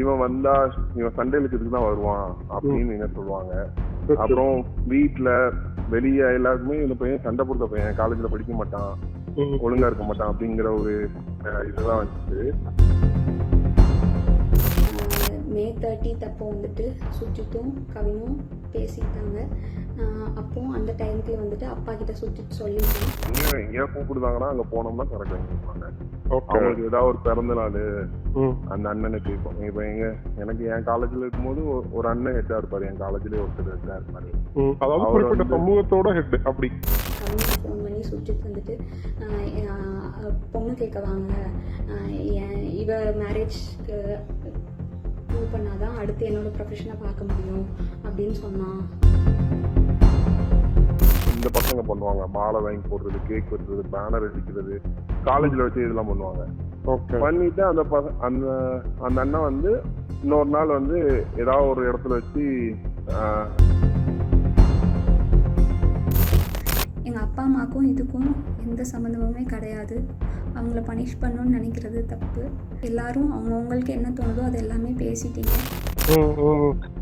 இவன் வந்தா இவன் சண்டை இழுக்கிறதுக்கு தான் வருவான் அப்படின்னு என்ன சொல்லுவாங்க. அப்புறம் வீட்ல வெளிய எல்லாருக்குமே இந்த பையன் சண்டை போடுற பையன் காலேஜ்ல படிக்க மாட்டான். ஒழுங்கா இருக்க மாட்டான் அப்படிங்கிற ஒரு இதுதான் வந்துச்சு. மே தேர்ட்டித் அப்போ வந்துட்டு சுஜித்தும் கவினும் பேசிட்டாங்க. அப்போ அந்த டைமுக்கு வந்துட்டு அப்பா கிட்ட சுஜித் சொல்லிட்டேன். எங்க எங்கேயா கூப்பிடுதாங்கன்னா அங்க போனோம்னா கரெக்டா இருப்பாங்க ஓகே அவங்களுக்கு ஏதாவது ஒரு பிறந்த நாள் அந்த அண்ணனுக்கு இப்போ இப்ப எங்க எனக்கு என் காலேஜ்ல இருக்கும்போது ஒரு- அண்ணன் ஹெட்டா இருப்பாரு. என் காலேஜ்லயே ஒருத்தர் ஹெட்டா இருப்பாரு. அதாவது குறிப்பிட்ட சமூகத்தோட ஹெட் அப்படி. ஃபோன் பண்ணி சுஜித் வந்துட்டு பொண்ணு கேட்க வாங்க இவ மேரேஜ்க்கு ப்ரூவ் பண்ணாதான் அடுத்து என்னோட ப்ரொஃபஷனை பார்க்க முடியும் அப்படின்னு சொன்னான் இந்த பசங்க பண்ணுவாங்க. மாலை வாங்கி போடுறது கேக் வெட்டுறது பேனர் அடிக்கிறது. காலேஜ்ல வச்சு இதெல்லாம் பண்ணுவாங்க. ஓகே பண்ணிட்டு அந்த அந்த அந்த அண்ணன் வந்து இன்னொரு நாள் வந்து ஏதாவது ஒரு இடத்துல வச்சு எங்கள் அப்பா அம்மாவுக்கும் இதுக்கும் எந்த சம்மந்தமுமே கிடையாது. அவங்கள பனிஷ் பண்ணணும்னு நினைக்கிறது தப்பு. எல்லாரும் அவங்கவுங்களுக்கு என்ன தோணுதோ அது எல்லாமே பேசிட்டீங்க.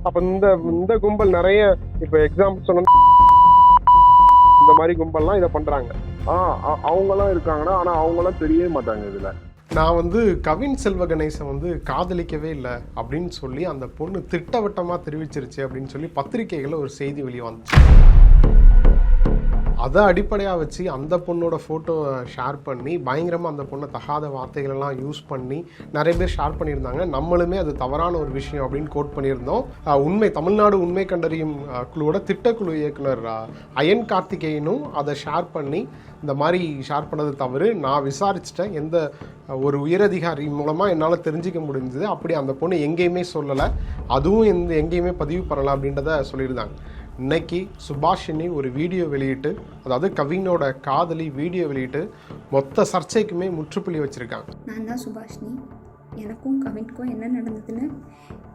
அப்ப இந்த இந்த கும்பல் நிறைய இப்ப எக்ஸாம்பிள் சொன்ன இந்த மாதிரி கும்பல்லாம் இதை பண்றாங்க. ஆ அ- அவங்கெல்லாம் இருக்காங்கன்னா ஆனா அவங்களாம் தெரியவே மாட்டாங்க இதுல. நான் வந்து கவின் செல்வ கணேசன் வந்து காதலிக்கவே இல்லை அப்படின்னு சொல்லி அந்த பொண்ணு திட்டவட்டமாக தெரிவிச்சிருச்சு அப்படின்னு சொல்லி பத்திரிக்கைகளில் ஒரு செய்தி வெளியே வந்துச்சு. அதை அடிப்படையாக வச்சு அந்த பொண்ணோட ஃபோட்டோவை ஷேர் பண்ணி பயங்கரமாக அந்த பொண்ணை தகாத வார்த்தைகளெல்லாம் யூஸ் பண்ணி நிறைய பேர் ஷேர் பண்ணியிருந்தாங்க. நம்மளுமே அது தவறான ஒரு விஷயம் அப்படின்னு கோட் பண்ணியிருந்தோம். உண்மை தமிழ்நாடு உண்மை கண்டறியும் குழுவோட திட்டக்குழு இயக்குனர் அயன் கார்த்திகேயனும் அதை ஷேர் பண்ணி இந்த மாதிரி ஷேர் பண்ணது தவறு. நான் விசாரிச்சிட்டேன். எந்த ஒரு உயரதிகாரி மூலமாக என்னால் தெரிஞ்சிக்க முடிஞ்சது. அப்படி அந்த பொண்ணு எங்கேயுமே சொல்லலை. அதுவும் எந்த எங்கேயுமே பதிவு பண்ணலை அப்படின்றத சொல்லியிருந்தாங்க. இன்னைக்கு சுபாஷினி ஒரு வீடியோ வெளியிட்டு அதாவது கவினோட காதலி வீடியோ வெளியிட்டு மொத்த சர்ச்சைக்குமே முற்றுப்புள்ளி வச்சிருக்காங்க. நான் தான் சுபாஷினி. எனக்கும் கவினுக்கும் என்ன நடந்ததுன்னு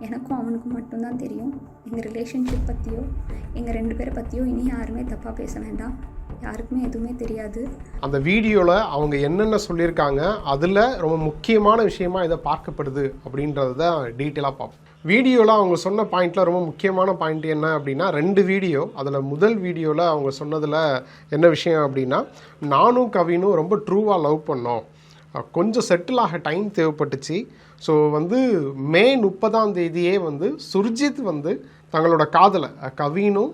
எனக்கும் அவனுக்கும் மட்டும்தான் தெரியும். எங்கள் ரிலேஷன்ஷிப் பற்றியோ எங்கள் ரெண்டு பேரை பற்றியோ இனி யாருமே தப்பாக பேச வேண்டாம். யாருக்குமே எதுவுமே தெரியாது. அந்த வீடியோவில் அவங்க என்னென்ன சொல்லியிருக்காங்க அதில் ரொம்ப முக்கியமான விஷயமா இதை பார்க்கப்படுது அப்படின்றத தான் டீட்டெயிலாக பார்ப்போம். வீடியோவில் அவங்க சொன்ன பாயிண்டில் ரொம்ப முக்கியமான பாயிண்ட் என்ன அப்படின்னா ரெண்டு வீடியோ அதில் முதல் வீடியோவில் அவங்க சொன்னதில் என்ன விஷயம் அப்படின்னா நானும் கவினும் ரொம்ப ட்ரூவாக லவ் பண்ணோம். கொஞ்சம் செட்டில் ஆக டைம் தேவைப்பட்டுச்சு. ஸோ வந்து மே முப்பதாம் தேதியே வந்து சுர்ஜித் வந்து தங்களோட காதலை கவினும்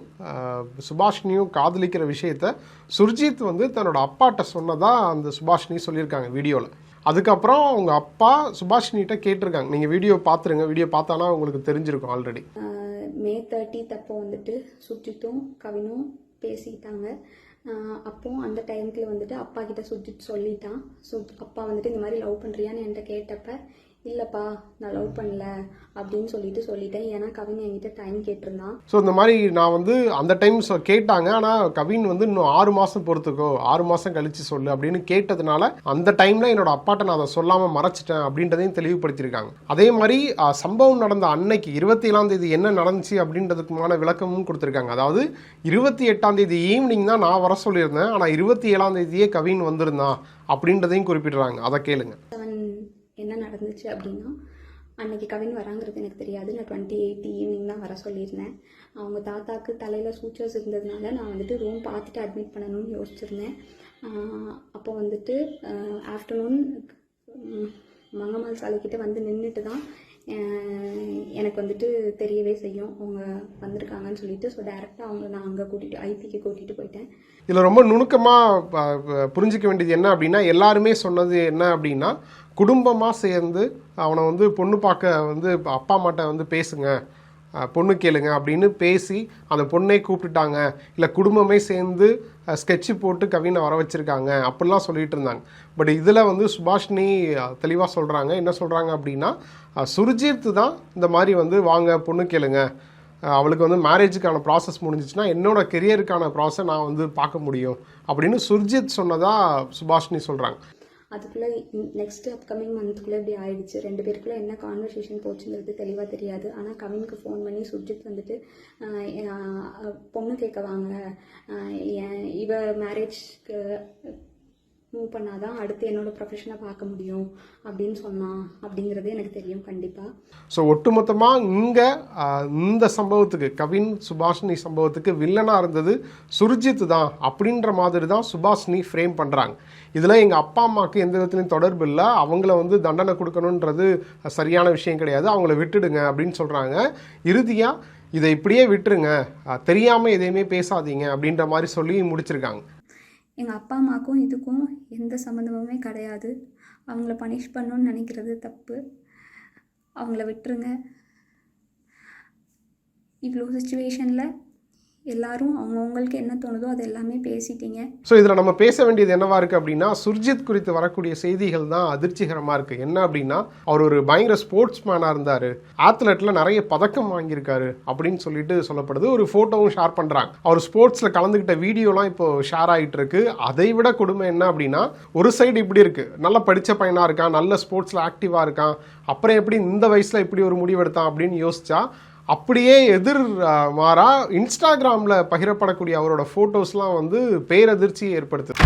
சுபாஷினியும் காதலிக்கிற விஷயத்த சுர்ஜித் வந்து தன்னோட அப்பாட்ட சொன்னதாக அந்த சுபாஷினி சொல்லியிருக்காங்க வீடியோவில் அதுக்கப்புறம் அவங்க அப்பா சுபாஷினிகிட்ட கேட்டிருக்காங்க. நீங்கள் வீடியோ பார்த்துருங்க வீடியோ பார்த்தானா உங்களுக்கு தெரிஞ்சிருக்கும் ஆல்ரெடி மே தேர்ட்டி அப்போ வந்துட்டு சுஜித்தும் கவினும் பேசிட்டாங்க. அப்போ அந்த டைம்க்கு வந்துட்டு அப்பா கிட்ட சுஜித் சொல்லிட்டான். சு அப்பா வந்துட்டு இந்த மாதிரி லவ் பண்ணுறியான்னு என்கிட்ட கேட்டப்ப இல்லைப்பா நான் லவ் பண்ணல அப்படின்னு சொல்லிட்டு சொல்லிட்டேன். ஏன்னா கவின் என்கிட்ட டைம் கேட்டிருந்தான் ஸோ இந்த மாதிரி நான் வந்து அந்த டைம் கேட்டாங்க. ஆனால் கவின் வந்து இன்னும் ஆறு மாதம் பொறுத்துக்கோ ஆறு மாதம் கழிச்சு சொல்லு அப்படின்னு கேட்டதுனால அந்த டைமில் என்னோட அப்பாட்ட நான் அதை சொல்லாமல் மறைச்சிட்டேன் அப்படின்றதையும் தெளிவுபடுத்தியிருக்காங்க. அதே மாதிரி சம்பவம் நடந்த அன்னைக்கு இருபத்தி ஏழாம் தேதி என்ன நடந்துச்சு அப்படின்றதுக்குமான விளக்கமும் கொடுத்துருக்காங்க. அதாவது இருபத்தி எட்டாம் தேதி ஈவினிங் தான் நான் வர சொல்லியிருந்தேன். ஆனால் இருபத்தி ஏழாம் தேதியே கவின் வந்திருந்தான் அப்படின்றதையும் குறிப்பிடுறாங்க. அதை கேளுங்க. என்ன நடந்துச்சு அப்படின்னா அன்றைக்கி கவின் வராங்கிறது எனக்கு தெரியாது. நான் டுவெண்ட்டி எயிட் ஈவினிங் தான் வர சொல்லியிருந்தேன். அவங்க தாத்தாக்கு தலையில் சூச்சர்ஸ் இருந்ததுனால நான் வந்துட்டு ரூம் பார்த்துட்டு அட்மிட் பண்ணணும்னு யோசிச்சிருந்தேன். அப்போ வந்துட்டு ஆஃப்டர்நூன் மங்கம்மாள் சாலைக்கிட்ட வந்து நின்றுட்டு தான் எனக்கு வந்துட்டு தெரியவே செய்யும். அவங்க வந்திருக்காங்கன்னு சொல்லிட்டு. ஸோ டேரெக்டாக அவங்கள நான் அங்கே கூட்டிகிட்டு ஐபிக்கு கூட்டிகிட்டு போயிட்டேன். இதில் ரொம்ப நுணுக்கமாக புரிஞ்சிக்க வேண்டியது என்ன அப்படின்னா எல்லாருமே சொன்னது என்ன அப்படின்னா குடும்பமாக சேர்ந்து அவனை வந்து பொண்ணு பார்க்க வந்து அப்பா அம்மாட்ட வந்து பேசுங்க. பொண்ணு கேளுங்க அப்படின்னு பேசி அந்த பொண்ணை கூப்பிட்டுட்டாங்க. இல்லை குடும்பமே சேர்ந்து ஸ்கெட்சு போட்டு கவினை வர வச்சுருக்காங்க. அப்படிலாம் சொல்லிட்டு இருந்தாங்க. பட் இதில் வந்து சுபாஷினி தெளிவாக சொல்கிறாங்க என்ன சொல்கிறாங்க அப்படின்னா சுர்ஜித் தான் இந்த மாதிரி வந்து வாங்க பொண்ணு கேளுங்க. அவளுக்கு வந்து மேரேஜுக்கான ப்ராசஸ் முடிஞ்சிச்சுன்னா என்னோட கெரியருக்கான ப்ராசஸ் நான் வந்து பார்க்க முடியும். அப்படின்னு சுர்ஜித் சொன்னதாக சுபாஷினி சொல்கிறாங்க அதுக்குள்ளே நெக்ஸ்ட் அப்கமிங் மந்த்துக்குள்ளே இப்படி ஆயிடுச்சு. ரெண்டு பேருக்குள்ளே என்ன கான்வர்சேஷன் போச்சுங்கிறது தெளிவாக தெரியாது. ஆனால் கவினுக்கு ஃபோன் பண்ணி சுர்ஜித் வந்துட்டு பொண்ணு கேட்க வாங்க. என் இவ மேரேஜ்க்கு மூவ் பண்ணாதான் அடுத்து என்னோட ப்ரொஃபஷனை பார்க்க முடியும் அப்படின்னு சொன்னான் அப்படிங்கிறது எனக்கு தெரியும் கண்டிப்பாக ஸோ ஒட்டுமொத்தமாக இங்கே இந்த சம்பவத்துக்கு கவின் சுபாஷினி சம்பவத்துக்கு வில்லனாக இருந்தது சுர்ஜித் தான் அப்படின்ற மாதிரி தான் சுபாஷினி ஃப்ரேம் பண்ணுறாங்க இதில் எங்கள் அப்பா அம்மாவுக்கு எந்த விதத்துலையும் தொடர்பு இல்லை. அவங்கள வந்து தண்டனை கொடுக்கணுன்றது சரியான விஷயம் கிடையாது. அவங்கள விட்டுடுங்க அப்படின்னு சொல்கிறாங்க இறுதியாக இதை இப்படியே விட்டுருங்க. தெரியாமல் எதையுமே பேசாதீங்க அப்படின்ற மாதிரி சொல்லி முடிச்சிருக்காங்க. எங்கள் அப்பா அம்மாக்கும் இதுக்கும் எந்த சம்மந்தமுமே கிடையாது. அவங்கள பனிஷ் பண்ணணும்னு நினைக்கிறது தப்பு. அவங்கள விட்டுருங்க. இவ்வளோ சுச்சுவேஷனில் எல்லாரும் அவங்கவுங்களுக்கு என்ன தோணுதோ அது எல்லாமே பேசிட்டீங்க. ஸோ இதில் நம்ம பேச வேண்டியது என்னவா இருக்குது அப்படின்னா சுர்ஜித் குறித்து வரக்கூடிய செய்திகள் தான் அதிர்ச்சிகரமாக இருக்குது என்ன அப்படின்னா அவர் ஒரு பயங்கர ஸ்போர்ட்ஸ் மேனாக இருந்தார். ஆத்லெட்டில் நிறைய பதக்கம் வாங்கியிருக்காரு அப்படின்னு சொல்லிட்டு சொல்லப்படுது. ஒரு ஃபோட்டோவும் ஷேர் பண்ணுறாங்க அவர் ஸ்போர்ட்ஸில் கலந்துக்கிட்ட வீடியோலாம் இப்போ ஷேர் ஆகிட்டு இருக்கு. அதை விட கொடுமை என்ன அப்படின்னா ஒரு சைடு இப்படி இருக்குது நல்லா படித்த பையனாக இருக்கான் நல்ல ஸ்போர்ட்ஸில் ஆக்டிவாக இருக்கான். அப்புறம் எப்படி இந்த வயசில் இப்படி ஒரு முடிவெடுத்தான் அப்படின்னு யோசிச்சா அப்படியே எதிர் மாறா இன்ஸ்டாகிராமில் பகிரப்படக்கூடிய அவரோட ஃபோட்டோஸ்லாம் வந்து பேரதிர்ச்சியை ஏற்படுத்துது.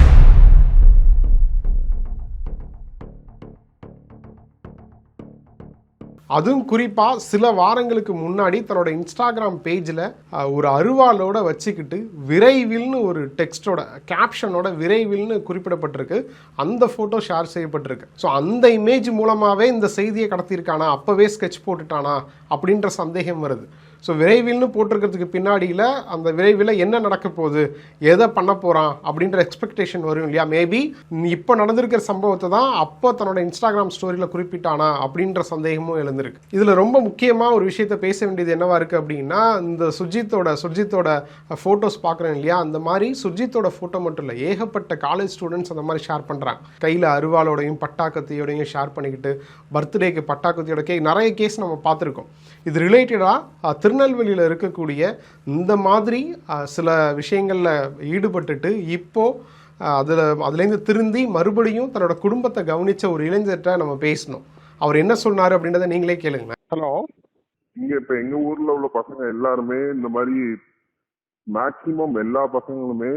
அதுவும் குறிப்பாக சில வாரங்களுக்கு முன்னாடி தன்னோட இன்ஸ்டாகிராம் பேஜில் ஒரு அருவாளோட வச்சுக்கிட்டு விரைவில்னு ஒரு டெக்ஸ்டோட கேப்ஷனோட விரைவில்னு குறிப்பிடப்பட்டிருக்கு. அந்த ஃபோட்டோ ஷேர் செய்யப்பட்டிருக்கு. ஸோ அந்த இமேஜ் மூலமாகவே இந்த செய்தியை கடத்தியிருக்கானா? அப்போவே ஸ்கெட்ச் போட்டுட்டானா? அப்படின்ற சந்தேகம் வருது. ஸோ விரைவில்னு போட்டிருக்கிறதுக்கு பின்னாடியில் அந்த விரைவில் என்ன நடக்க போகுது? எதை பண்ண போகிறான் அப்படின்ற எக்ஸ்பெக்டேஷன் வரும் இல்லையா? மேபி இப்போ நடந்திருக்கிற சம்பவத்தை தான் அப்போ தன்னோட இன்ஸ்டாகிராம் ஸ்டோரியில் குறிப்பிட்டானா அப்படின்ற சந்தேகமும் எழுந்திருக்கு. இதில் ரொம்ப முக்கியமாக ஒரு விஷயத்தை பேச வேண்டியது என்னவா இருக்குது அப்படின்னா இந்த சுஜித்தோட சுர்ஜித்தோட ஃபோட்டோஸ் பார்க்குறேன் இல்லையா? அந்த மாதிரி சுர்ஜித்தோட ஃபோட்டோ மட்டும் இல்லை ஏகப்பட்ட காலேஜ் ஸ்டூடெண்ட்ஸ் அந்த மாதிரி ஷேர் பண்ணுறாங்க கையில் அருவாளோடையும் பட்டாக்கத்தையோடையும் ஷேர் பண்ணிக்கிட்டு பர்த்டேக்கு பட்டாக்கத்தையோட கேக் நிறைய கேஸ் நம்ம பார்த்துருக்கோம். இது ரிலேட்டடாக திருநெல்வேலியில் இருக்கக்கூடிய இந்த மாதிரி சில விஷயங்களில் ஈடுபட்டுட்டு இப்போ அதில் அதுலேருந்து திருந்தி மறுபடியும் தன்னோட குடும்பத்தை கவனித்த ஒரு இளைஞர்கிட்ட நம்ம பேசணும். அவர் என்ன சொன்னார் அப்படின்றத நீங்களே கேளுங்க ஹலோ. இங்க இப்ப எங்க ஊர்ல உள்ள பசங்க எல்லாருமே இந்த மாதிரி மேக்சிமம் எல்லா பசங்களுமே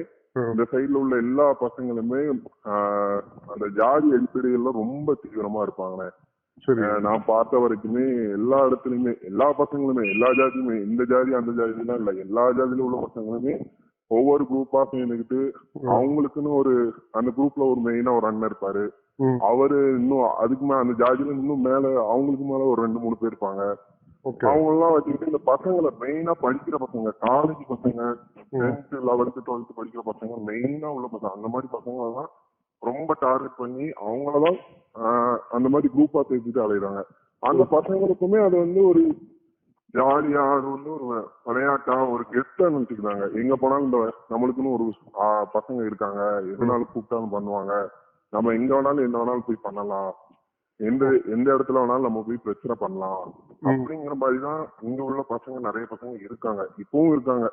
இந்த சைடுல உள்ள எல்லா பசங்களுமே அந்த ஜாதி அடிப்படைகள்ல ரொம்ப தீவிரமா இருப்பாங்கண்ணே சரி. நான் பார்த்த வரைக்குமே எல்லா இடத்துலயுமே எல்லா பசங்களுமே எல்லா ஜாதியுமே இந்த ஜாதி அந்த ஜாதிலாம் இல்ல. எல்லா ஜாதியில உள்ள பசங்களுமே ஒவ்வொரு குரூப்பா சேர்ந்துக்கிட்டு அவங்களுக்குன்னு ஒரு அந்த குரூப்ல ஒரு மெயினா ஒரு அண்ணன் இருப்பாரு. அவரு இன்னும் அதுக்கு மேல அந்த ஜாதியில இன்னும் மேல அவங்களுக்கு மேல ஒரு ரெண்டு மூணு பேர் இருப்பாங்க. அவங்க எல்லாம் வச்சுக்கிட்டு இந்த பசங்களை மெயினா படிக்கிற பசங்க காலேஜ் பசங்க டென்த் லெவன்த் டுவெல்த் படிக்கிற பசங்க மெயினா உள்ள பசங்க. அந்த மாதிரி பசங்க எல்லாம் ரொம்ப டார்கெட் பண்ணி அவங்களதான் ஆஹ், அந்த மாதிரி குரூப்பா சேர்த்துட்டு அலையிறாங்க. அந்த பசங்களுக்குமே அது வந்து ஒரு ஜாலியா அது வந்து ஒரு விளையாட்டா ஒரு கெஸ்டா நினைச்சுக்கிறாங்க எங்க போனாலும் இந்த நம்மளுக்குன்னு ஒரு பசங்க இருக்காங்க. எதுனாலும் கூப்பிட்டாலும் பண்ணுவாங்க. நம்ம எங்க வேணாலும் என்ன வேணாலும் போய் பண்ணலாம். எந்த எந்த இடத்துல வேணாலும் நம்ம போய் பிரச்சனை பண்ணலாம். அப்படிங்கிற மாதிரி தான் இங்க உள்ள பசங்க நிறைய பசங்க இருக்காங்க. இப்பவும் இருக்காங்க.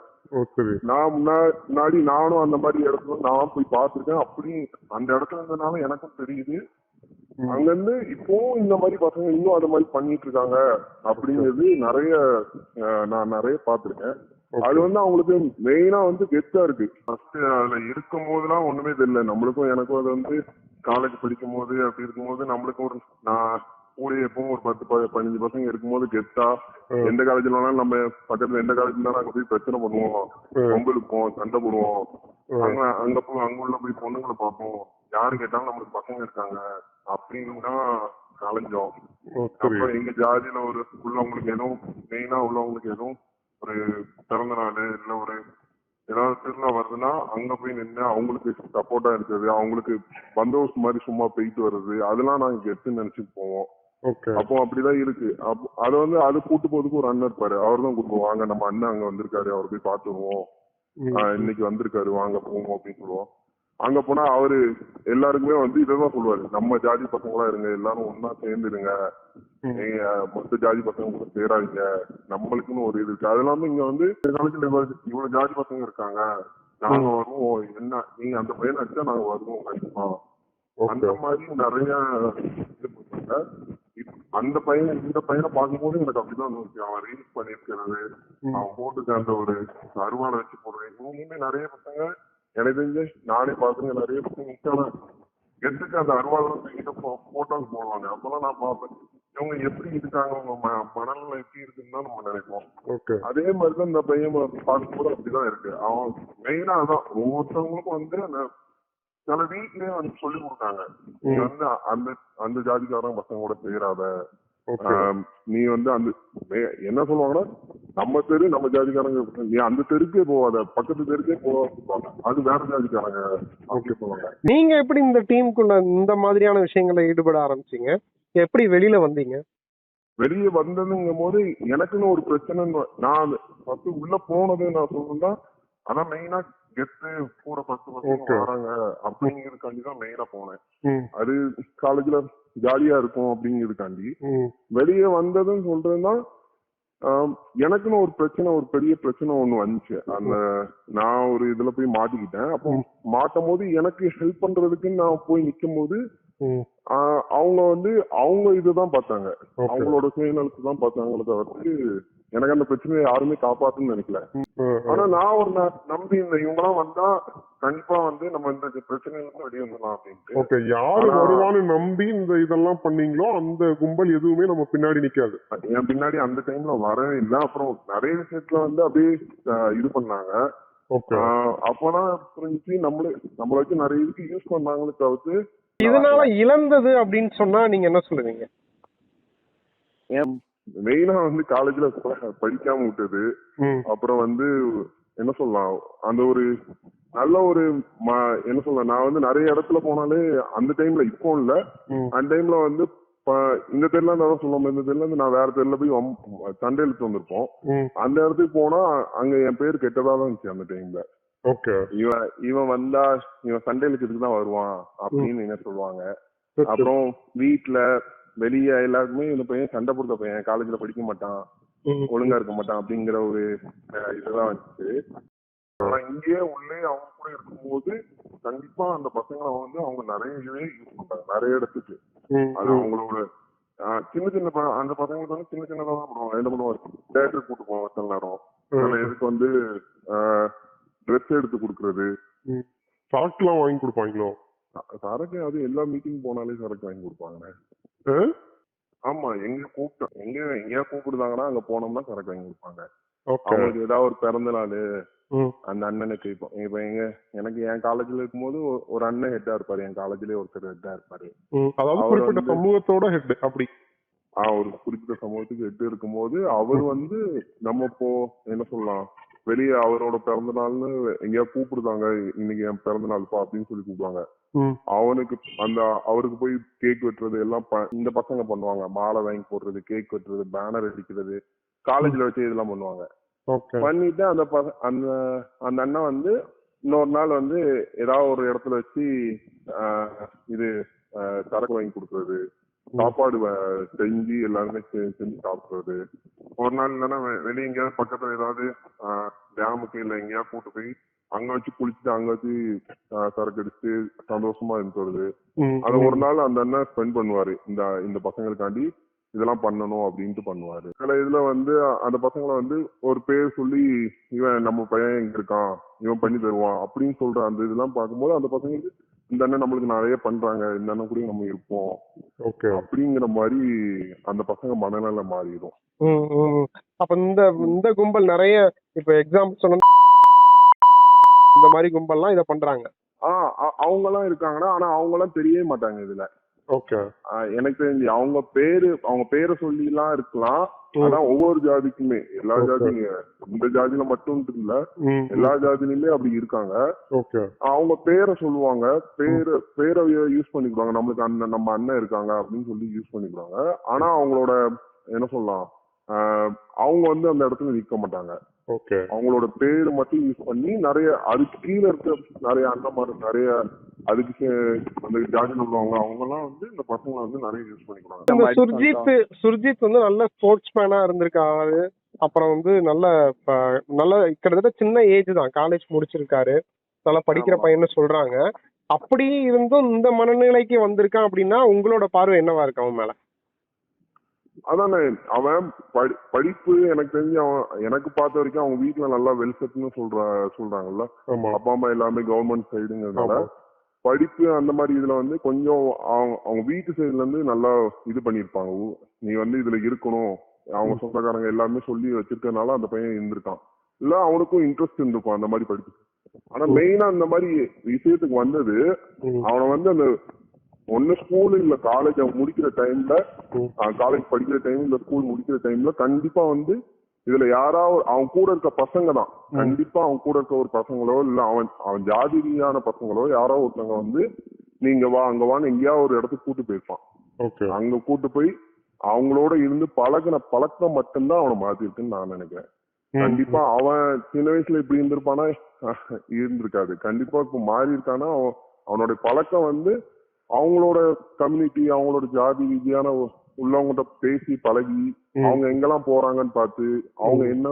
நான் முன்னா- முன்னாடி நானும் அந்த மாதிரி இடத்துல நான் போய் பார்த்திருக்கேன். அப்படி அந்த இடத்துல இருந்தனால எனக்கும் தெரியுது. அங்க இருந்து இப்பவும் இந்த மாதிரி பசங்க இன்னும் அந்த மாதிரி பண்ணிட்டு இருக்காங்க. அப்படிங்கிறது நிறைய நான் நிறைய பார்த்திருக்கேன். அது வந்து அவங்களுக்கு மெயினா வந்து கெத்தா இருக்கு. ஃபர்ஸ்ட் அதுல இருக்கும் போதெல்லாம் ஒண்ணுமே தெரியல. நம்மளுக்கும் எனக்கும் அது வந்து காலேஜ் படிக்கும் போது அப்படி இருக்கும்போது நம்மளுக்கும் ஒரு நான் கூட எப்பவும் ஒரு பத்து பதினஞ்சு பசங்க இருக்கும்போது கெத்தா எந்த காலேஜ்ல வேணாலும் நம்ம பக்கத்துல எந்த காலேஜ்ல இருந்தாலும் அங்க போய் பிரச்சனை பண்ணுவோம். ரொம்ப இருப்போம் சண்டை போடுவோம். அங்க அங்க போய் அங்க உள்ள போய் பொண்ணுங்களை பார்ப்போம். யாரு கேட்டாலும் நம்மளுக்கு பசங்க இருக்காங்க. அப்படின்னு தான் கலைஞ்சோம். அப்புறம் எங்க ஜாதியில ஒரு உள்ளவங்களுக்கு எதுவும் மெயினா உள்ளவங்களுக்கு எதுவும் ஒரு பிறந்த நாள் இல்ல ஒரு ஏதாவது திருவிழா வருதுன்னா அங்க போய் நின்று அவங்களுக்கு சப்போர்ட்டா இருக்கிறது அவங்களுக்கு பந்தோபஸ்து மாதிரி சும்மா போயிட்டு வர்றது அதெல்லாம் நாங்க கெத்துன்னு நினைச்சிட்டு போவோம். ஓகே. அப்போ அப்படிதான் இருக்கு. அது வந்து அது கூட்டு போறதுக்கு ஒரு அண்ணன் இருப்பாரு. அவர் தான் கூட்டு வாங்க நம்ம அண்ணன் அங்க வந்திருக்காரு. அவர் போய் ஆஹ் இன்னைக்கு வந்திருக்காரு. வாங்க போவோம் அப்படின்னு சொல்லுவோம். அங்க போனா அவரு எல்லாருக்குமே வந்து இதான் சொல்லுவாரு. நம்ம ஜாதி பசங்களா இருங்க எல்லாரும் ஒன்னா சேர்ந்துருங்க நீங்க மொத்த ஜாதி பசங்க கூட சேராதீங்க. நம்மளுக்குன்னு ஒரு இது இருக்கு. அது இல்லாம இங்க வந்து இவ்வளவு ஜாதி பசங்க இருக்காங்க. நாங்க வருவோம். என்ன நீங்க அந்த பையனை அடிச்சா நாங்க வருவோம் கண்டிப்பா. அந்த மாதிரி நிறைய இது பண்ணாங்க அந்த பையன் இந்த பையனை பார்க்கும்போது எனக்கு அப்படிதான் தோணுச்சு. அவன் ரீல்ஸ் பண்ணிருக்கிறது அவன் போட்டுக்க அந்த ஒரு அருவாளை வச்சு போடுறது இவங்களுமே நிறைய பசங்க எனக்கு தெரிஞ்சு நானே பார்த்துங்க நிறைய எதுக்கு அந்த அருவாள் போட்டோஸ் போடுவாங்க? அப்பெல்லாம் நான் பார்ப்பேன். இவங்க எப்படி இருக்காங்க ம- மனநிலை எப்படி இருக்குன்னு தான் நம்ம நினைப்போம். அதே மாதிரிதான் இந்த பையன் பார்க்கும்போது அப்படிதான் இருக்கு. அவன் மெயினா அதான். ஒவ்வொருத்தவங்களுக்கும் வந்து அந்த சில வீட்லயே வந்து சொல்லி கொடுத்தாங்க. வந்து அந்த அந்த ஜாதிக்காரன் பசங்க கூட ஆம், நீ வந்து அந்த என்ன சொல்லுவாங்கன்னா நம்ம தெரு நம்ம ஜாதிக்காரங்க நீ அந்த தெருக்கே போகாத பக்கத்து தெருக்கே போவாங்க அது வேற ஜாதிக்காரங்க அப்படி சொல்லுவாங்க. நீங்க எப்படி இந்த டீமுக்குள்ள இந்த மாதிரியான விஷயங்கள்ல ஈடுபட ஆரம்பிச்சீங்க? எப்படி வெளியில வந்தீங்க? வெளியே வந்ததுங்கும் போது எனக்குன்னு ஒரு பிரச்சனை நான் ஃபர்ஸ்ட் உள்ள போனது நான் சொல்லணும்னா அதான் மெயினா கெத்து கூட பத்து பசங்க Okay. வராங்க அப்படிங்கிறதுக்காண்டி தான் மெயினா போனேன். அது காலேஜ்ல ஜாலியா இருக்கும் அப்படிங்கிறதுக்காண்டி. வெளியே வந்ததுன்னு சொல்றேன்னா ஆம், எனக்குன்னு ஒரு பிரச்சனை ஒரு பெரிய பிரச்சனை ஒண்ணு வந்துச்சு. அந்த நான் ஒரு இதுல போய் மாட்டிக்கிட்டேன். அப்போ மாட்டும் போது எனக்கு ஹெல்ப் பண்றதுக்கு நான் போய் நிக்கும் போது அவங்க வந்து அவங்க இதுதான் பார்த்தாங்க. அவங்களோட சுயநலத்தை தான் பார்த்தாங்களே தவிர்த்து எனக்கு அந்த பிரச்சனையை யாருமே காப்பாத்துன்னு நினைக்கல. ஆனா நான் ஒரு நம்பி இந்த இவங்கெல்லாம் வந்தா கண்டிப்பா வந்து நம்ம இந்த பிரச்சனையில இருந்து வெளியே வந்துடலாம் அப்படின்ட்டு. ஓகே யாரு வருவான்னு நம்பி இந்த இதெல்லாம் பண்ணீங்களோ அந்த கும்பல் எதுவுமே நம்ம பின்னாடி நிக்காது. என் பின்னாடி அந்த டைம்ல வரவே இல்லை. அப்புறம் நிறைய விஷயத்துல வந்து அப்படியே இது பண்ணாங்க. அப்பதான் புரிஞ்சுச்சு நம்மள நம்மள வச்சு நிறைய இதுக்கு யூஸ் பண்ணாங்களே தவிர்த்து இதனால இழந்தது அப்படின்னு சொன்னா நீங்க என்ன சொல்லுவீங்க? மெயினா வந்து காலேஜ்ல படிக்காம விட்டது. அப்புறம் வந்து என்ன சொல்லலாம் அந்த ஒரு நல்ல ஒரு என்ன சொல்ல நான் வந்து நிறைய இடத்துல போனாலே அந்த டைம்ல இப்போ இல்ல. அந்த டைம்ல வந்து இந்த தெருல இருந்து அதான் சொல்லுவோம் இந்த தெருல இருந்து நான் வேற தெருல போய் சண்டை இழுத்து வந்திருப்போம். அந்த இடத்துக்கு போனா அங்க என் பேர் கெட்டதா தான் இருந்துச்சு அந்த டைம்ல ஓகே. இவன் இவன் வந்தா இவன் சண்டை இழுக்கிறதுக்கு தான் வருவான் அப்படின்னு என்ன சொல்லுவாங்க. அப்புறம் வீட்ல வெளிய எல்லாருக்குமே இந்த பையன் சண்டை போடுற பையன் காலேஜ்ல படிக்க மாட்டான் ஒழுங்கா இருக்க மாட்டான் அப்படிங்கிற ஒரு இதுதான் வந்துச்சு ஆனா இங்கேயே உள்ளே அவங்க கூட இருக்கும்போது கண்டிப்பா அந்த பசங்களை வந்து அவங்க நிறைய இதுவே யூஸ் பண்றாங்க நிறைய இடத்துக்கு. அது. அவங்களோட சின்ன சின்ன அந்த பசங்களுக்கு வந்து சின்ன சின்னதா தான் பண்ணுவாங்க என்ன பண்ணுவாங்க தேட்டர் கூட்டு போவாங்க சில நேரம். சில இதுக்கு வந்து ட்ரெஸ் எடுத்து கொடுக்கறது. ம். சரக்குலாம் வாங்கி கொடுப்பாங்களோ? சரக்கு அது எல்லா மீட்டிங் போனாலே சரக்கு வாங்கி கொடுப்பாங்க ஆ? ஆமா எங்க கூப்பிட்டோம் எங்க எங்கேயா கூப்பிடுதாங்கன்னா அங்க போனோம்னா சரக்கு வாங்கி கொடுப்பாங்க. அவங்களுக்கு ஏதாவது ஒரு பிறந்த நாள் அந்த அண்ணனுக்கு இப்போ இப்ப எங்க எனக்கு என் காலேஜ்ல இருக்கும்போது ஒரு அண்ணன் ஹெட்டா இருப்பாரு. என் காலேஜ்லயே ஒருத்தர் ஹெட்டா இருப்பாரு. அதாவது குறிப்பிட்ட சமூகத்தோட ஹெட் அப்படி. ஆஹ் ஒரு குறிப்பிட்ட சமூகத்துக்கு ஹெட் இருக்கும்போது அவர் வந்து நம்ம இப்போ என்ன சொல்லலாம் வெளியே அவரோட பிறந்த நாள்னு எங்கேயா கூப்பிடுதாங்க இன்னைக்கு என் பிறந்த நாள்ப்பா அப்படின்னு சொல்லி கூப்பிடுவாங்க. அவனுக்கு அந்த அவருக்கு போய் கேக் வெட்டுறது எல்லாம் ப- இந்த பசங்க பண்ணுவாங்க. மாலை வாங்கி போடுறது கேக் வெட்டுறது பேனர் அடிக்கிறது காலேஜ்ல வச்சு இதெல்லாம் பண்ணுவாங்க. பண்ணிட்டு அந்த அந்த அந்த அண்ணன் வந்து இன்னொரு நாள் வந்து ஏதாவது ஒரு இடத்துல வச்சு இது சரக்கு வாங்கி கொடுக்கறது. சாப்பாடு செஞ்சு எல்லாருமே செஞ்சு சாப்பிடுறது. ஒரு நாள் இல்லைன்னா வெளிய எங்கேயாவது பக்கத்துல ஏதாவது டேமுக்கு இல்லை எங்கேயாவது கூட்டு போய் அங்க வச்சு குளிச்சுட்டு அங்க வச்சு சரக்கு அடிச்சு சந்தோஷமா இருந்து வருது. அது ஒரு நாள் அந்த அண்ணன் ஸ்பெண்ட் பண்ணுவாரு. இந்த இந்த பசங்களுக்காண்டி இதெல்லாம் பண்ணணும் அப்படின்ட்டு பண்ணுவாரு. சில இதுல வந்து அந்த பசங்களை வந்து ஒரு பேர் சொல்லி இவன் நம்ம பையன் இங்க இருக்கான் இவன் பண்ணி தருவான் அப்படின்னு சொல்ற அந்த இதெல்லாம் பார்க்கும்போது அந்த பசங்களுக்கு இந்த அண்ணன் நம்மளுக்கு நிறைய பண்றாங்க இந்த அண்ணன் கூட நம்ம இருப்போம் ஓகே. அப்படிங்கிற மாதிரி அந்த பசங்க மனநிலை மாறிடும். அப்ப இந்த இந்த கும்பல் நிறைய இப்ப எக்ஸாம்பிள் சொன்ன இந்த மாதிரி கும்பல்லாம் இத பண்றாங்க. ஆஹ் அவங்க எல்லாம் இருக்காங்கன்னா ஆனா அவங்க எல்லாம் தெரியவே மாட்டாங்க இதுல. ஓகே எனக்கு தெரிஞ்சு அவங்க பேரு அவங்க பேரை சொல்லி எல்லாம் இருக்கலாம். ஆனா ஒவ்வொரு ஜாதிக்குமே எல்லா. ஜாதிங்க இந்த ஜாதியில மட்டும் இல்ல. எல்லா ஜாதியிலுமே அப்படி இருக்காங்க. அவங்க பேரை சொல்லுவாங்க. பேரை பேரை யூஸ் பண்ணிக்குவாங்க. நம்மளுக்கு அண்ணன் நம்ம அண்ணன் இருக்காங்க அப்படின்னு சொல்லி யூஸ் பண்ணிக்குவாங்க. ஆனா அவங்களோட என்ன சொல்லலாம் அவங்க வந்து அந்த இடத்துல நிக்க மாட்டாங்க. அவங்களோட பேர் மட்டும் யூஸ் பண்ணி நிறைய அதுக்கு கீழே இருக்க நிறைய அண்ணன்மாரு நிறைய அதுக்கு அந்த ஜாதியில் உள்ளவங்க அவங்க எல்லாம் வந்து இந்த பசங்களை வந்து நிறைய யூஸ் பண்ணிக்கிறாங்க. இந்த சுர்ஜித் சுர்ஜித் வந்து நல்ல ஸ்போர்ட்ஸ் மேனா இருந்திருக்காரு. அப்புறம் வந்து நல்ல நல்ல கிட்டத்தட்ட சின்ன ஏஜ் தான். காலேஜ் முடிச்சிருக்காரு. நல்லா படிக்கிற ஆமா. பையன்னு சொல்றாங்க. அப்படி இருந்தும் இந்த மனநிலைக்கு வந்திருக்கான் அப்படின்னா உங்களோட பார்வை என்னவா இருக்கு அவன் மேல? அதானே அவன் படி- படிப்பு எனக்கு தெரிஞ்சு அவன் எனக்கு பார்த்த வரைக்கும் அவங்க வீட்ல நல்லா வெல் செட்னு சொல்ற சொல்றாங்கல்ல? அப்பா அம்மா எல்லாமே கவர்மெண்ட் சைடுங்கிறதுனால படிப்பு அந்த மாதிரி இதுல வந்து கொஞ்சம் அவங்க அவங்க வீட்டு சைடுல இருந்து நல்லா இது பண்ணிருப்பாங்க. நீ வந்து இதுல இருக்கணும். அவங்க சொந்தக்காரங்க எல்லாமே சொல்லி வச்சிருக்கனால அந்த பையன் இருந்திருக்கான். இல்ல அவனுக்கும் இன்ட்ரெஸ்ட் இருந்திருக்கும் அந்த மாதிரி படிப்பு ஆனா மெயினா அந்த மாதிரி விஷயத்துக்கு வந்தது. அவனை வந்து அந்த ஒன்னு ஸ்கூல் இல்ல காலேஜ் அவன் முடிக்கிற டைம்ல. காலேஜ் படிக்கிற டைம் இல்ல ஸ்கூல் முடிக்கிற டைம்ல கண்டிப்பா வந்து இதுல யாராவது அவன் கூட இருக்க பசங்க தான். கண்டிப்பா அவன் கூட இருக்க ஒரு பசங்களோ இல்ல அவன் அவன் ஜாதி ரீதியான பசங்களோ யாரோ ஒருத்தவங்க வந்து நீங்க வா அங்க வான்னு எங்கேயாவது ஒரு இடத்துக்கு கூட்டு போயிருப்பான். அங்க கூட்டு போய் அவங்களோட இருந்து பழகின பழக்கம் மட்டும்தான் அவனை மாத்திருக்குன்னு நான் நினைக்கிறேன். கண்டிப்பா அவன் சின்ன வயசுல இப்படி இருந்திருப்பானா? இருந்திருக்காது. கண்டிப்பா இப்ப மாறி இருக்கானா? அவன் அவனோட பழக்கம் வந்து அவங்களோட கம்யூனிட்டி அவங்களோட ஜாதி ரீதியான உள்ளவங்ககிட்ட பேசி பழகி. அவங்க எங்கெல்லாம் போறாங்கன்னு பார்த்து அவங்க என்ன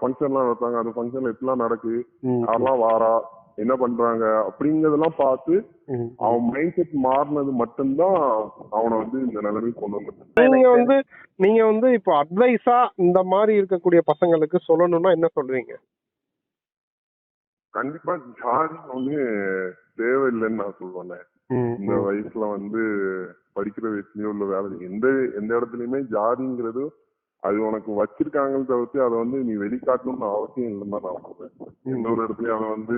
ஃபங்க்ஷன்லாம் நடத்தாங்க அந்த ஃபங்க்ஷன்ல எப்படிலாம் நடக்கு. யாரெல்லாம் வாரா என்ன பண்றாங்க அப்படிங்கறதெல்லாம் பார்த்து. அவன் மைண்ட் செட் மாறினது மட்டும்தான் அவனை வந்து இந்த நிலைமைக்கு கொண்டு வந்தது நீங்க வந்து நீங்க வந்து இப்போ அட்வைஸா இந்த மாதிரி இருக்கக்கூடிய பசங்களுக்கு சொல்லணும்னா என்ன சொல்றீங்க கண்டிப்பா ஜாதி வந்து தேவையில்லைன்னு நான் சொல்லுவேன். இந்த வயசுல வந்து படிக்கிற வயசுலயோ இல்ல வேலை எந்த எந்த இடத்துலயுமே ஜாதிங்கிறது அது உனக்கு வச்சிருக்காங்கன்னு தவிர்த்து அதை வந்து நீ வெளிக்காட்டணும்னு அவசியம் இல்லைன்னு நான் சொல்றேன் எந்த ஒரு இடத்துலயும் அவன் வந்து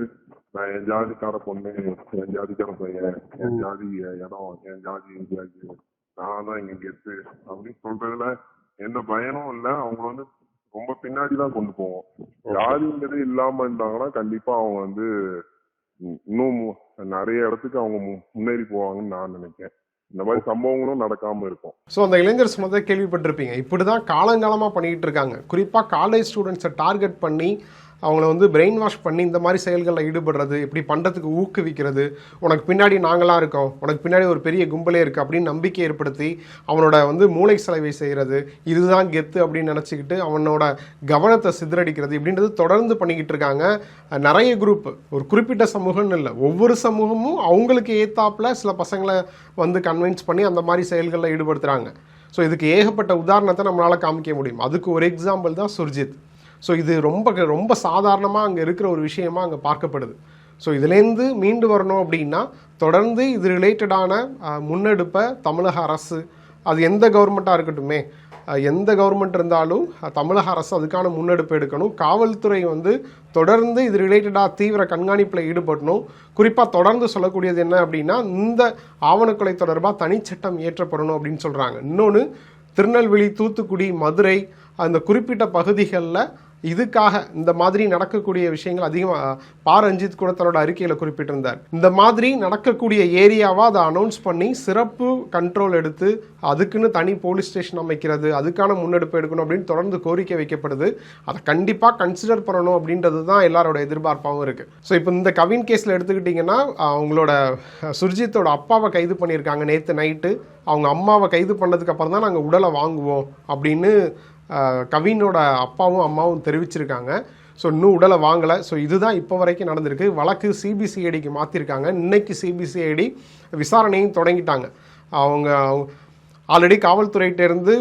நான் என் ஜாதிக்கார பொண்ணு என் ஜாதிக்கார பையன் என் ஜாதி இடம் என் ஜாதி ஜாதி நான் தான் இங்க கெத்து அப்படின்னு சொல்றதுல எந்த பயனும் இல்லை. அவங்க வந்து ரொம்ப பின்னாடி தான் கொண்டு போவோம். ஜாதிங்கிறது இல்லாம இருந்தாங்கன்னா கண்டிப்பா அவங்க வந்து இன்னும் நிறைய இடத்துக்கு அவங்க முன்னேறி போவாங்கன்னு நான் நினைக்கிறேன். இந்த மாதிரி சம்பவங்களும் நடக்காம இருக்கும். ஸோ அந்த இளைஞர் சொன்னதை கேள்விப்பட்டிருப்பீங்க. இப்படி தான் காலங்காலமாக பண்ணிக்கிட்டு இருக்காங்க. குறிப்பாக காலேஜ் ஸ்டூடெண்ட்ஸை டார்கெட் பண்ணி அவங்கள வந்து பிரெயின் வாஷ் பண்ணி இந்த மாதிரி செயல்களில் ஈடுபடுறது இப்படி பண்ணுறதுக்கு ஊக்குவிக்கிறது உனக்கு பின்னாடி நாங்களாக இருக்கோம் உனக்கு பின்னாடி ஒரு பெரிய கும்பலே இருக்குது அப்படின்னு நம்பிக்கை ஏற்படுத்தி அவனோட வந்து மூளை செலவை செய்கிறது இதுதான் கெத்து அப்படின்னு நினச்சிக்கிட்டு அவனோட கவனத்தை சிதறடிக்கிறது இப்படின்றது தொடர்ந்து பண்ணிக்கிட்டு இருக்காங்க. நிறைய குரூப் ஒரு குறிப்பிட்ட சமூகம்னு இல்லை ஒவ்வொரு சமூகமும் அவங்களுக்கு ஏத்தாப்பில் சில பசங்களை வந்து கன்வின்ஸ் பண்ணி அந்த மாதிரி செயல்களில் ஈடுபடுத்துகிறாங்க ஸோ இதுக்கு ஏகப்பட்ட உதாரணத்தை நம்மளால் காமிக்க முடியும். அதுக்கு ஒரு எக்ஸாம்பிள் தான் சுர்ஜித். ஸோ இது ரொம்ப ரொம்ப சாதாரணமாக அங்கே இருக்கிற ஒரு விஷயமா அங்கே பார்க்கப்படுது. ஸோ இதுலேருந்து மீண்டு வரணும் அப்படின்னா தொடர்ந்து இது ரிலேட்டடான முன்னெடுப்பை தமிழக அரசு அது எந்த கவர்மெண்ட்டாக இருக்கட்டுமே எந்த கவர்மெண்ட் இருந்தாலும் தமிழக அரசு அதுக்கான முன்னெடுப்பு எடுக்கணும். காவல்துறை வந்து தொடர்ந்து இது ரிலேட்டடாக தீவிர கண்காணிப்பில் ஈடுபடணும். குறிப்பாக தொடர்ந்து சொல்லக்கூடியது என்ன அப்படின்னா இந்த ஆவணக்கொலை தொடர்பாக தனிச்சட்டம் இயற்றப்படணும் அப்படின்னு சொல்கிறாங்க இன்னொன்று திருநெல்வேலி தூத்துக்குடி மதுரை அந்த குறிப்பிட்ட பகுதிகளில் இதுக்காக இந்த மாதிரி நடக்கக்கூடிய விஷயங்கள் அதிகமாக பா ரஞ்சித் கூட தன்னோட அறிக்கையில் குறிப்பிட்டிருந்தார். இந்த மாதிரி நடக்கக்கூடிய ஏரியாவாக அதை அனௌன்ஸ் பண்ணி சிறப்பு கண்ட்ரோல் எடுத்து அதுக்குன்னு தனி போலீஸ் ஸ்டேஷன் அமைக்கிறது அதுக்கான முன்னெடுப்பு எடுக்கணும் அப்படின்னு தொடர்ந்து கோரிக்கை வைக்கப்படுது. அதை கண்டிப்பாக கன்சிடர் பண்ணணும் அப்படின்றது தான் எல்லாரோட எதிர்பார்ப்பாகவும் இருக்குது ஸோ இப்போ இந்த கவின் கேஸில் எடுத்துக்கிட்டிங்கன்னா அவங்களோட சுர்ஜித்தோட அப்பாவை கைது பண்ணியிருக்காங்க நேற்று நைட்டு அவங்க அம்மாவை கைது பண்ணதுக்கு அப்புறம் தான் நாங்கள் உடலை வாங்குவோம் அப்படின்னு கவினோட அப்பாவும் அம்மாவும் தெரிவிச்சிருக்காங்க. ஸோ இன்னும் உடலை வாங்கலை. ஸோ இதுதான் இப்போ வரைக்கும் நடந்திருக்கு. வழக்கு சிபிசிஐடிக்கு மாற்றிருக்காங்க இன்னைக்கு சிபிசிஐடி விசாரணையும் தொடங்கிட்டாங்க. அவங்க ஆல்ரெடி காவல்துறையிட்டேருந்து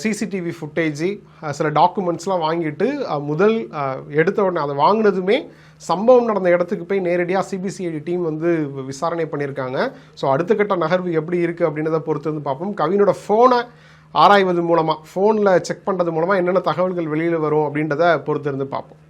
சிசிடிவி ஃபுட்டேஜி சில டாக்குமெண்ட்ஸ்லாம் வாங்கிட்டு முதல் எடுத்த உடனே அதை வாங்கினதுமே சம்பவம் நடந்த இடத்துக்கு போய் நேரடியாக சிபிசிஐடி டீம் வந்து விசாரணை பண்ணியிருக்காங்க. ஸோ அடுத்த கட்ட நகர்வு எப்படி இருக்குது அப்படின்றத பொறுத்து வந்து பார்ப்போம். கவினோட ஃபோனை ஆராய்வது மூலமாக ஃபோனில் செக் பண்ணுறது மூலமாக என்னென்ன தகவல்கள் வெளியில் வரும் அப்படின்றத பொறுத்திருந்து பார்ப்போம்.